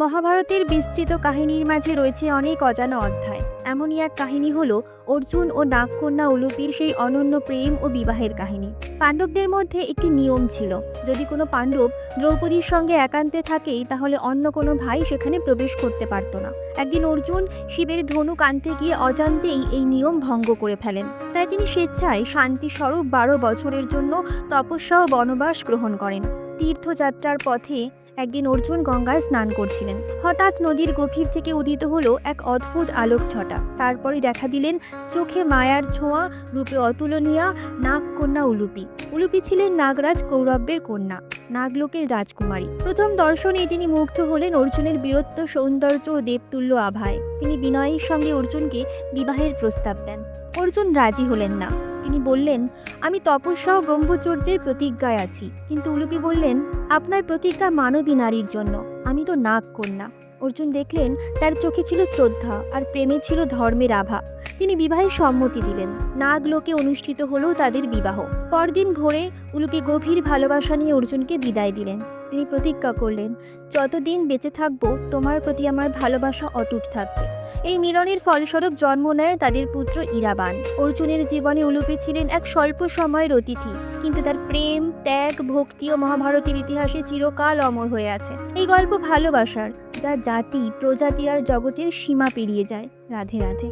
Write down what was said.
মহাভারতের বিস্তৃত কাহিনীর মাঝে রয়েছে অনেক অজানা অধ্যায়। এমনই এক কাহিনী হল অর্জুন ও নাগকন্যা উলুপির সেই অনন্য প্রেম ও বিবাহের কাহিনী। পাণ্ডবদের মধ্যে একটি নিয়ম ছিল, যদি কোনো পাণ্ডব দ্রৌপদীর সঙ্গে একান্তে থাকেই, তাহলে অন্য কোনো ভাই সেখানে প্রবেশ করতে পারত না। একদিন অর্জুন শিবের ধনুক আনতে গিয়ে অজান্তেই এই নিয়ম ভঙ্গ করে ফেলেন। তাই তিনি স্বেচ্ছায় শান্তিস্বরূপ বারো বছরের জন্য তপস্যা ও বনবাস গ্রহণ করেন। তীর্থযাত্রার পথে একদিন অর্জুন গঙ্গায় স্নান করছিলেন। হঠাৎ নদীর গভীর থেকে উদিত হলো এক অদ্ভুত আলোক ছটা তারপরে দেখা দিলেন চোখে মায়ার ছোঁয়া, রূপে অতুলনীয়া নাগকন্যা উলুপি। উলুপি ছিলেন নাগরাজ কৌরব্যের কন্যা, নাগলোকের রাজকুমারী। প্রথম দর্শনে তিনি মুগ্ধ হলেন অর্জুনের বীরত্ব, সৌন্দর্য ও দেবতুল্য আভায়। তিনি বিনয়ের সঙ্গে অর্জুনকে বিবাহের প্রস্তাব দেন। অর্জুন রাজি হলেন না। তিনি বললেন, আমি তপস্যা ও ব্রহ্মচর্যের প্রতিজ্ঞায় আছি। কিন্তু উলুপি বললেন, আপনার প্রতিজ্ঞা মানবী নারীর জন্য। আমি তো নাগ কন্যা অর্জুন দেখলেন তার চোখে ছিল শ্রদ্ধা আর প্রেমে ছিল ধর্মের আভা। তিনি বিবাহে সম্মতি দিলেন। নাগ লোকে অনুষ্ঠিত হলো তাদের বিবাহ। পরদিন ভোরে উলুকে গভীর ভালোবাসা নিয়ে অর্জুনকে বিদায় দিলেন। তিনি প্রতিজ্ঞা করলেন, যতদিন বেঁচে থাকব, তোমার প্রতি আমার ভালোবাসা অটুট থাকবে। এই মিলনের ফলস্বরূপ জন্ম নেয় তাদের পুত্র ইরাবান। অর্জুনের জীবনে উলুপি ছিলেন এক স্বল্প সময়ের অতিথি, কিন্তু তার প্রেম, ত্যাগ, ভক্তি ও মহাভারতের ইতিহাসে চিরকাল অমর হয়ে আছে। এই গল্প ভালোবাসার যা জাতি প্রজাতি আর জগতের সীমা পেরিয়ে যায়। রাধে রাধে।